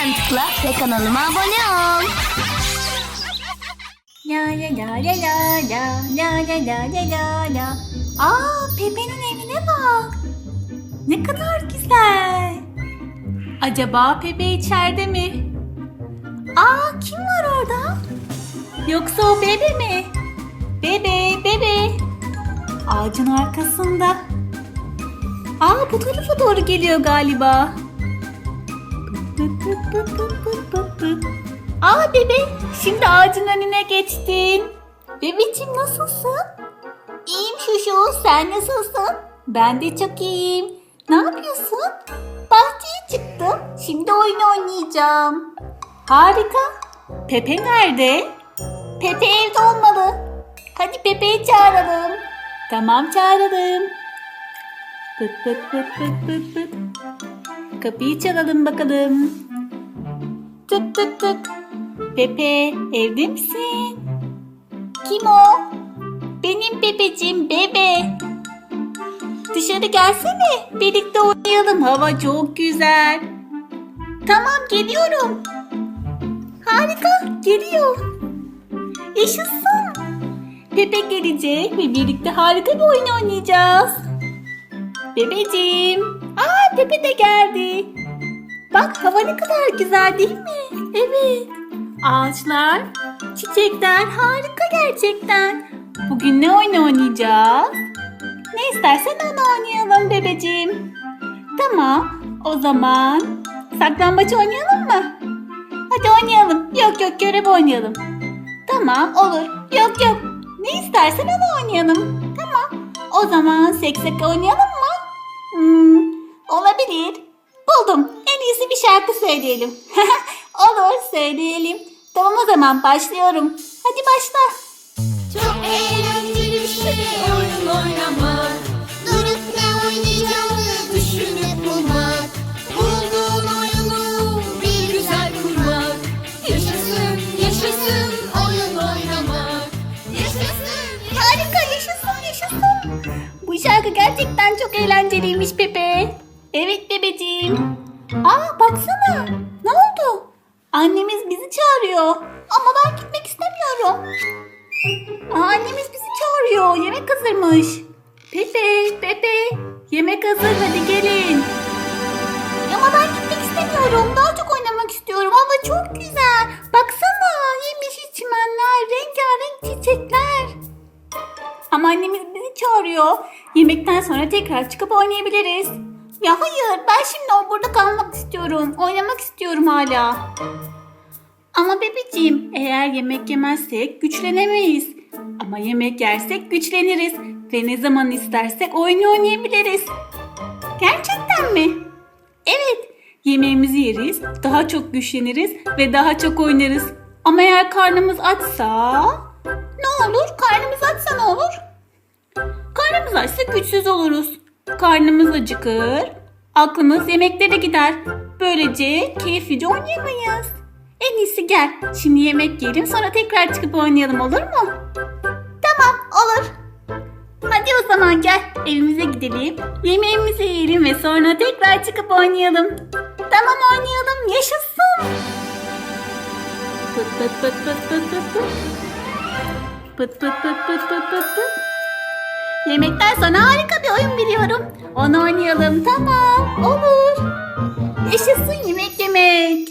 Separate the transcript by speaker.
Speaker 1: Hemen tıkla ve kanalıma abone ol.
Speaker 2: La la la la la la la la la la la. Aa Pepe'nin evine bak. Ne kadar güzel. Acaba Pepe içeride mi? Aa kim var orada? Yoksa o bebe mi? Bebe, bebe. Ağacın arkasında. Aa bu tarafa doğru geliyor galiba. Aa bebe, şimdi ağacın önüne geçtin. Bebeciğim nasılsın? İyiyim Şuşu, sen nasılsın? Ben de çok iyiyim. Ne yapıyorsun? Bahçeye çıktım. Şimdi oyun oynayacağım. Harika. Pepe nerede? Pepe evde olmalı. Hadi Pepe'yi çağıralım. Tamam çağıralım. Pıt pıt pıt pıt pıt pıt. Kapıyı çalalım bakalım. Tık tık tık. Pepe evde misin? Kim o? Benim Pepeciğim bebe. Dışarı gelsene. Birlikte oynayalım. Hava çok güzel. Tamam geliyorum. Harika geliyor. Yaşasın. Pepe gelecek ve birlikte harika bir oyun oynayacağız. Bebeciğim. Bak hava ne kadar güzel değil mi? Evet. Ağaçlar, çiçekler harika gerçekten. Bugün ne oyun oynayacağız? Ne istersen onu oynayalım bebeciğim. Tamam. O zaman saklambaç oynayalım mı? Hadi oynayalım. Yok yok görev oynayalım. Tamam olur. Yok yok. Ne istersen onu oynayalım. Tamam. O zaman seksek oynayalım mı? Hmm, olabilir. Buldum. Şarkı söyleyelim. Olur söyleyelim. Tamam o zaman başlıyorum. Hadi başla.
Speaker 3: Çok eğlenceli bir şey oyun oynamak Durup ne oynayacağını düşünüp bulmak Bulduğun oyunu bir güzel kurmak Yaşasın, yaşasın oyun oynamak Yaşasın,
Speaker 2: Harika yaşasın yaşasın. Bu şarkı gerçekten çok eğlenceliymiş Pepe. Evet bebeciğim. Aa baksana. Ne oldu? Annemiz bizi çağırıyor. Ama ben gitmek istemiyorum. Aa, annemiz bizi çağırıyor. Yemek hazırmış. Pepe, Pepe. Yemek hazır hadi gelin. Ama ben gitmek istemiyorum. Daha çok oynamak istiyorum. Ama çok güzel. Baksana yemiş çimenler, rengarenk çiçekler. Ama annemiz bizi çağırıyor. Yemekten sonra tekrar çıkıp oynayabiliriz. Ya hayır ben şimdi burada kalmak istiyorum. Oynamak istiyorum hala. Ama bebeciğim eğer yemek yemezsek güçlenemeyiz. Ama yemek yersek güçleniriz. Ve ne zaman istersek oyun oynayabiliriz. Gerçekten mi? Evet. Yemeğimizi yeriz, daha çok güçleniriz ve daha çok oynarız. Ama eğer karnımız açsa... Ne olur? Karnımız açsa ne olur? Karnımız açsa güçsüz oluruz. Karnımız acıkır. Aklımız yemeklere gider. Böylece keyiflice oynayamayız. En iyisi gel. Şimdi yemek yiyelim sonra tekrar çıkıp oynayalım olur mu? Tamam olur. Hadi o zaman gel evimize gidelim. Yemeğimizi yiyelim ve sonra tekrar çıkıp oynayalım. Tamam oynayalım yaşasın. Pıt pıt pıt pıt pıt pıt pıt. Pıt pıt pıt pıt pıt pıt pıt. Yemekten sonra harika bir oyun biliyorum. Onu oynayalım tamam olur. Yaşasın yemek yemek.